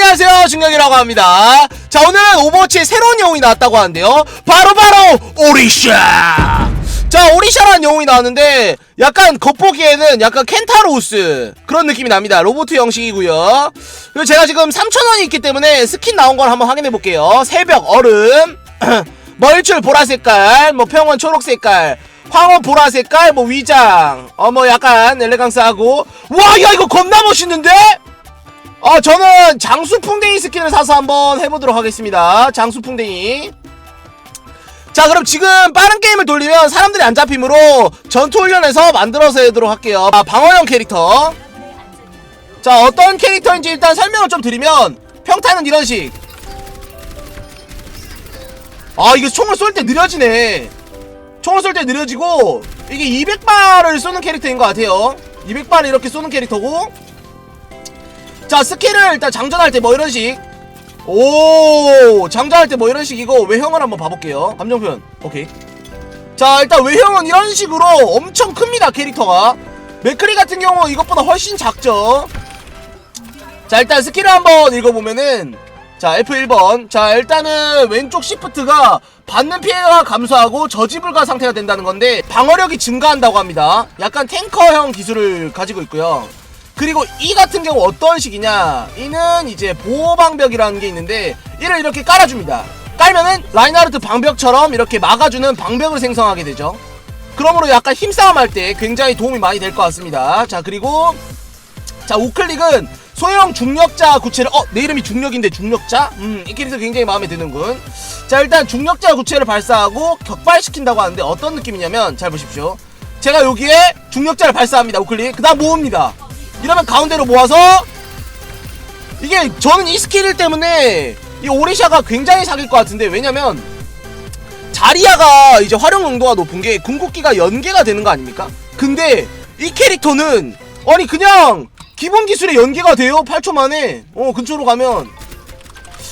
안녕하세요. 중경이라고 합니다. 자 오늘은 오버워치에 새로운 영웅이 나왔다고 하는데요. 바로 바로 오리샤! 자 오리샤라는 영웅이 나왔는데 약간 겉보기에는 약간 켄타로우스 그런 느낌이 납니다. 로보트 형식이고요. 그리고 제가 지금 3,000원이 있기 때문에 스킨 나온 걸 한번 확인해 볼게요. 새벽 얼음 멀출 보라 색깔 뭐 평원 초록 색깔 황혼 보라 색깔 뭐 위장 어 뭐 약간 엘레강스하고. 와 야 이거 겁나 멋있는데 어 저는 장수풍뎅이 스킨을 사서 한번 해보도록 하겠습니다. 장수풍뎅이. 자 그럼 지금 빠른 게임을 돌리면 사람들이 안 잡히므로 전투훈련에서 만들어서 해도록 할게요. 아, 방어형 캐릭터. 자 어떤 캐릭터인지 일단 설명을 좀 드리면 평타는 이런식. 아 이게 총을 쏠 때 느려지네. 총을 쏠 때 느려지고 이게 200발을 쏘는 캐릭터인 것 같아요. 200발을 이렇게 쏘는 캐릭터고 자 스킬을 일단 장전할 때 뭐 이런 식. 오 장전할 때 뭐 이런 식이고 외형을 한번 봐볼게요. 감정 표현. 오케이. 자 일단 외형은 이런 식으로 엄청 큽니다 캐릭터가. 맥크리 같은 경우 이것보다 훨씬 작죠. 자 일단 스킬을 한번 읽어보면은 자 F1번 자 일단은 왼쪽 시프트가 받는 피해가 감소하고 저지불가 상태가 된다는 건데 방어력이 증가한다고 합니다 약간 탱커형 기술을 가지고 있고요 그리고 이 같은 경우 어떤 식이냐? 이는 이제 보호방벽이라는 게 있는데 이를 이렇게 깔아줍니다. 깔면은 라인하르트 방벽처럼 이렇게 막아주는 방벽을 생성하게 되죠. 그러므로 약간 힘싸움 할 때 굉장히 도움이 많이 될 것 같습니다. 자 그리고 자 우클릭은 소형 중력자 구체를 어 내 이름이 중력인데 중력자? 음이 캐릭터 굉장히 마음에 드는군. 자 일단 중력자 구체를 발사하고 격발시킨다고 하는데 어떤 느낌이냐면 잘 보십시오. 제가 여기에 중력자를 발사합니다 우클릭. 그 다음 모읍니다 이러면 가운데로 모아서 이게 저는 이 스킬 때문에 이 오리샤가 굉장히 사귈 것 같은데 왜냐면 자리아가 이제 활용 용도가 높은 게 궁극기가 연계가 되는 거 아닙니까? 근데 이 캐릭터는 아니 그냥 기본 기술에 연계가 돼요 8초 만에. 어 근처로 가면.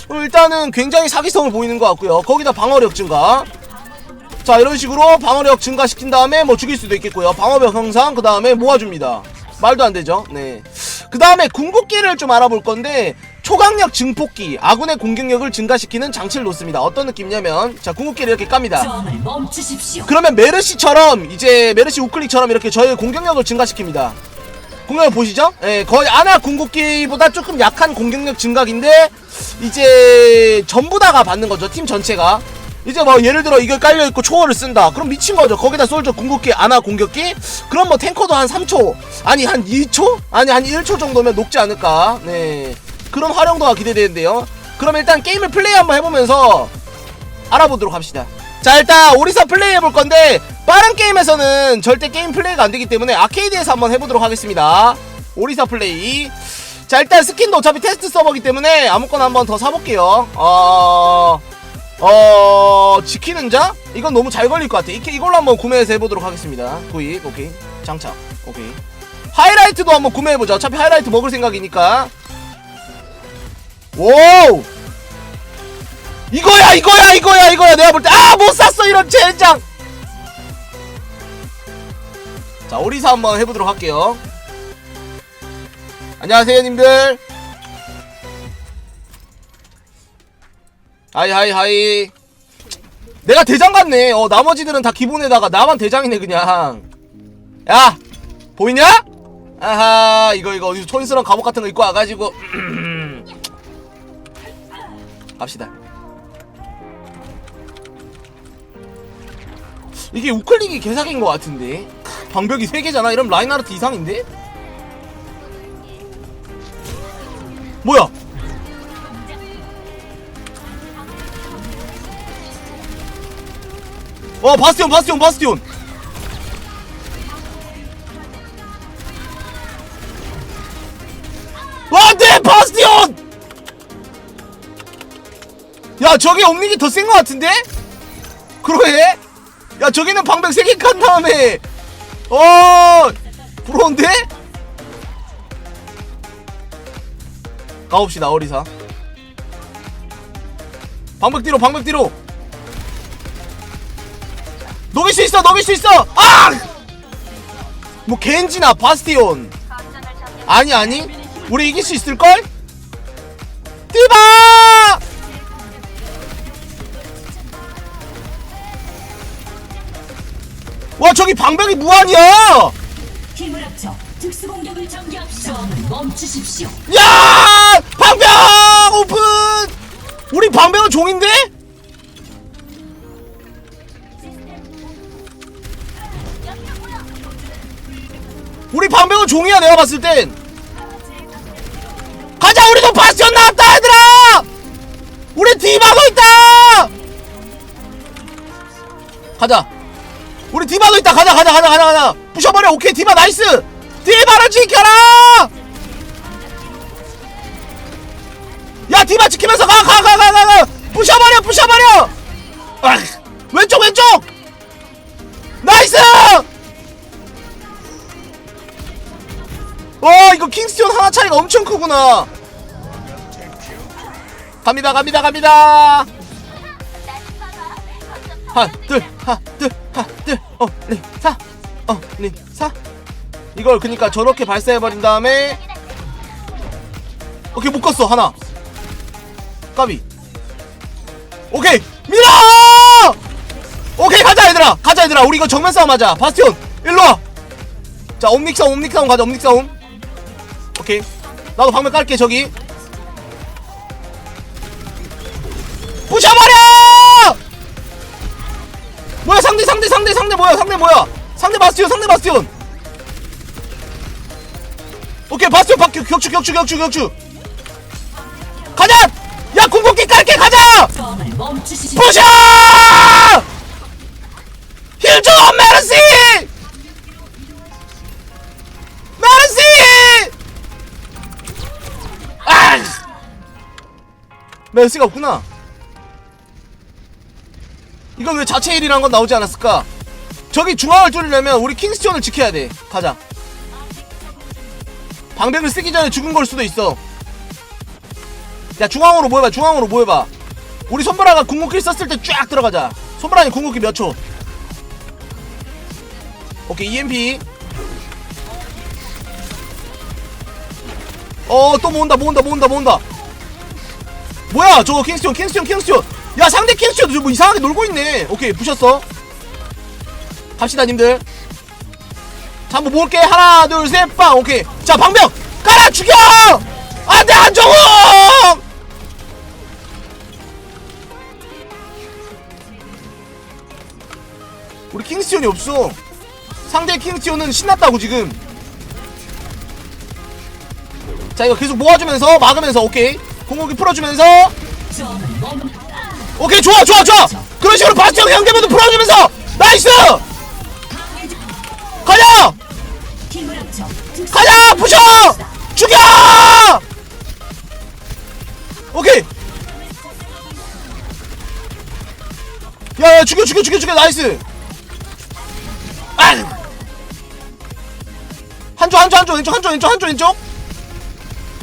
어, 일단은 굉장히 사기성을 보이는 것 같고요. 거기다 방어력 증가. 자 이런 식으로 방어력 증가시킨 다음에 뭐 죽일 수도 있겠고요. 방어력 형상 그 다음에 모아줍니다 말도 안 되죠 네 그 다음에 궁극기를 좀 알아볼 건데 초강력 증폭기 아군의 공격력을 증가시키는 장치를 놓습니다 어떤 느낌이냐면 자 궁극기를 이렇게 깝니다. 그러면 메르시처럼 이제 메르시 우클릭처럼 이렇게 저의 공격력을 증가시킵니다. 공격력 보시죠? 예, 거의 아나 궁극기보다 조금 약한 공격력 증가인데 이제 전부 다가 받는 거죠. 팀 전체가. 이제 뭐 예를 들어 이걸 깔려 있고 초월을 쓴다. 그럼 미친 거죠. 거기다 솔저 궁극기 아나 공격기. 그럼 뭐 탱커도 한 3초, 아니 한 2초, 아니 한 1초 정도면 녹지 않을까. 네. 그런 활용도가 기대되는데요. 그럼 일단 게임을 플레이 한번 해보면서 알아보도록 합시다. 자 일단 오리사 플레이 해볼 건데 빠른 게임에서는 절대 게임 플레이가 안 되기 때문에 아케이드에서 한번 해보도록 하겠습니다. 오리사 플레이. 자 일단 스킨도 어차피 테스트 서버기 때문에 아무거나 한번 더 사볼게요. 어... 어... 지키는 자? 이건 너무 잘 걸릴 것 같아. 이, 이걸로 한번 구매해서 해보도록 하겠습니다. 구입, 오케이. 장착, 오케이. 하이라이트도 한번 구매해보자. 어차피 하이라이트 먹을 생각이니까. 오우! 이거야 이거야 이거야 이거야 내가 볼 때 아 못 샀어 이런 젠장 자 오리사 한번 해보도록 할게요 안녕하세요 님들 하이 하이 하이. 내가 대장 같네. 어 나머지들은 다 기본에다가 나만 대장이네 그냥. 야 보이냐? 아하 이거 이거 어디서 촌스러운 갑옷 같은 거 입고 와가지고. 갑시다. 이게 우클릭이 개사기인 것 같은데? 방벽이 3개잖아? 이러면 라인하르트 이상인데? 뭐야 어 바스티온 바스티온 바스티온 안돼 바스티온 야 저게 옴닉이 더 센 것 같은데? 그러해? 야 저기는 방벽 3개 칸 다음에 어 부러운데? 가봅시다 어리사 방벽 뒤로 방벽 뒤로 녹일 수 있어 녹일 수 있어! 아! 뭐 겐지나 바스티온. 아니 아니? 우리 이길 수 있을걸? 디바! 와 저기 방벽이 무한이야! 힘을 합쳐 특수 공격을 전개합시다. 멈추십시오. 야! 방벽! 오픈! 우리 방벽은 종인데 종이야 내가 봤을 땐. 가자 우리도 바스티온 나왔다 얘들아! 우리 디바도 있다! 가자. 우리 디바도 있다. 가자 가자 가자 가자 가자. 부셔버려. 오케이 디바 나이스! 디바를 지켜라! 야 디바 지키면서 가 가 가 가 가가! 부셔버려 부셔버려! 아, 엄청 크구나. 갑니다 갑니다 갑니다. 하나 둘 하나 둘 어리 사 어리 사. 이걸 그니까 저렇게 발사해버린 다음에 오케이 묶었어 하나. 까비. 오케이 밀어! 오케이 가자 얘들아. 가자 얘들아. 우리 이거 정면 싸움 하자. 바스티온 일로와. 자 옴닉 싸움 옴닉 싸움 가자 옴닉 싸움. 오케이 나도 방면 깔게 저기. 부셔버려! 뭐야 상대 상대 상대 상대 뭐야 상대 뭐야? 상대 바스티온 상대 바스티온. 오케이 바스티온 박 격추 격추 격추 격추. 가자! 야 궁극기 깔게 가자. 부셔 메르시가 없구나. 이건 왜 자체 힐이란 건 나오지 않았을까? 저기 중앙을 뚫으려면 우리 킹스티온을 지켜야 돼. 가자. 방벽을 쓰기 전에 죽은 걸 수도 있어. 야 중앙으로 모여봐 중앙으로 모여봐. 우리 손보라가 궁극기 썼을 때 쫙 들어가자. 손보라니 궁극기 몇 초? 오케이 EMP 어또 모은다 모은다 모은다 모은다 뭐야 저거 킹스티온 킹스티온 킹스티온. 야 상대 킹스티온 뭐 이상하게 놀고 있네. 오케이 부셨어. 갑시다 님들. 자 한번 모을게. 하나 둘 셋 빵. 오케이. 자 방벽! 깔아 죽여! 안돼 한정우 우리 킹스티온이 없어. 상대 킹스티온은 신났다고 지금. 자 이거 계속 모아주면서 막으면서 오케이 공격이 풀어주면서. 오케이 좋아 좋아 좋아! 그런 식으로 바스티온 연계모드 풀어주면서! 나이스! 가자! 가자! 부셔! 죽여! 오케이! 야야 죽여 죽여 죽여 죽여! 나이스! 아 한조 한조 한조 왼쪽 한조 왼쪽 한조 왼쪽!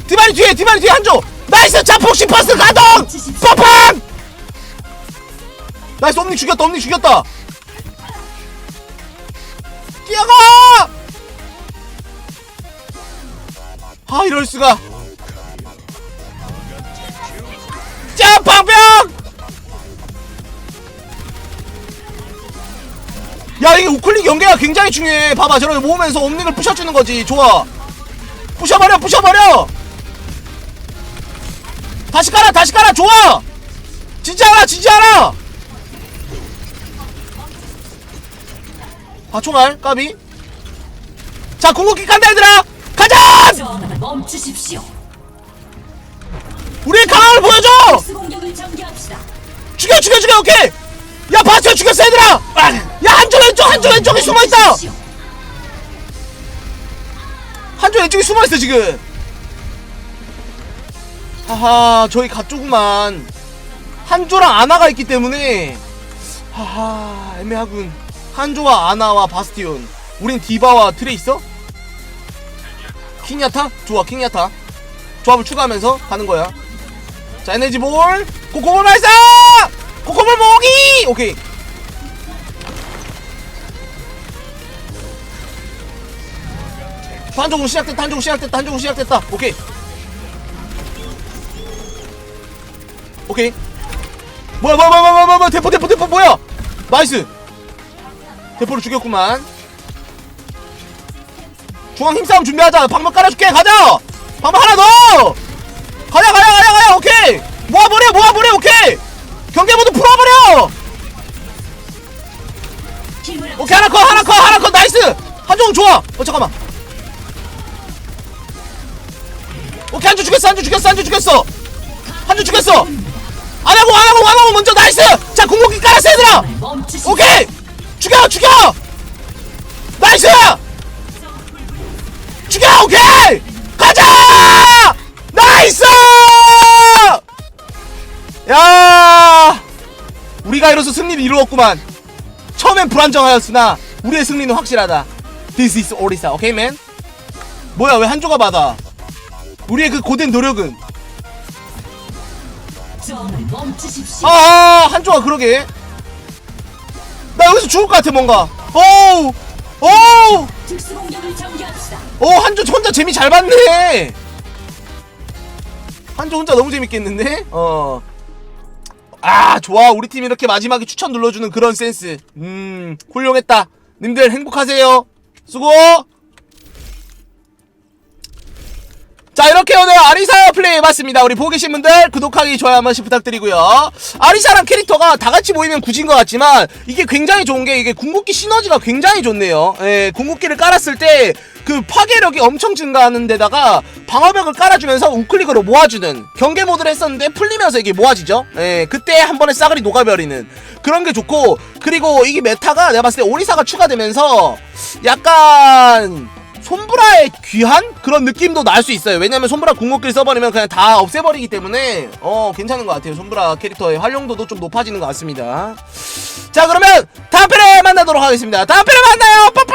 디바리 뒤에 디바리 뒤에 한조 나이스! 자폭시 파스 가동! 뻔뻔 나이스 옴닉 죽였다 옴닉 죽였다. 뛰어가! 아 이럴 수가. 자 방병 야 이게 우클릭 연계가 굉장히 중요해. 봐봐 저렇게 모으면서 옴닉을 부셔주는 거지. 좋아. 부셔버려 부셔버려 다시 깔아 좋아 진짜 알아 진짜 알아 아 총알 까비. 자 궁극기 간다 얘들아! 가자! 멈추십시오. 우리의 강함을 보여줘! 특수 공격을 전개합시다. 죽여 죽여 죽여 오케이! 야 바스티온 죽였어 얘들아! 아, 야 한쪽 왼쪽 한쪽 왼쪽에 숨어있다 멈추십시오. 한쪽 왼쪽에 숨어있어 지금 하하 저희 가쪽구만. 한조랑 아나가 있기 때문에. 하하 애매하군. 한조와 아나와 바스티온. 우린 디바와 트레이서? 킹야타? 좋아 킹야타. 조합을 추가하면서 가는 거야. 자 에너지 볼. 코코볼 발사 코코볼 모으기! 오케이. 한조군 시작됐다 한조군 시작됐다 한조군 시작됐다. 오케이 오케이. 뭐야 뭐야 뭐야 뭐야 뭐야 대포 대포 대포 뭐야? 나이스. 대포를 죽였구만. 중앙 힘싸움 준비하자. 방법 깔아줄게. 가자! 방법 하나 더! 가자 가자 가자 가자. 오케이. 모아버려 모아버려. 오케이. 경계 모드 풀어버려. 오케이 하나 컷 하나 컷 하나 컷. 나이스. 한종 좋아. 어 잠깐만. 오케이 한주 죽였어 한주 죽였어 한주 죽였어. 한주 죽였어 안하고 안하고 먼저 나이스 자 공격기 깔았어 얘들아. 오케이. 죽여 죽여. 나이스 죽여 오케이. 가자. 나이스 야. 우리가 이로써 승리를 이루었구만. 처음엔 불안정하였으나 우리의 승리는 확실하다. This is 오리사 오케이 맨 뭐야 왜 한조가 받아? 우리의 그 고된 노력은 멈추십시오. 아, 한조가 그러게. 나 여기서 죽을 것 같아, 뭔가. 어우, 어우, 특수 공격을 전개합시다. 어, 한조 혼자 재미 잘 봤네. 한조 혼자 너무 재밌겠는데? 어. 아, 좋아. 우리 팀 이렇게 마지막에 추천 눌러주는 그런 센스. 음, 훌륭했다. 님들 행복하세요. 수고! 자 이렇게 오늘 아리사 플레이 해봤습니다. 우리 보고 계신 분들 구독하기 좋아요 한 번씩 부탁드리고요. 아리사랑 캐릭터가 다같이 모이면 굳인 것 같지만 이게 굉장히 좋은 게 이게 궁극기 시너지가 굉장히 좋네요. 예, 궁극기를 깔았을 때 그 파괴력이 엄청 증가하는 데다가 방어벽을 깔아주면서 우클릭으로 모아주는 경계 모드를 했었는데 풀리면서 이게 모아지죠? 예, 그때 한 번에 싸그리 녹아버리는 그런 게 좋고 그리고 이게 메타가 내가 봤을 때 오리사가 추가되면서 약간 손브라의 귀한 그런 느낌도 날 수 있어요. 왜냐면 손브라 궁극기를 써버리면 그냥 다 없애버리기 때문에 어 괜찮은 것 같아요. 손브라 캐릭터의 활용도도 좀 높아지는 것 같습니다. 자 그러면 다음 편에 만나도록 하겠습니다. 다음 편에 만나요. 빠빠.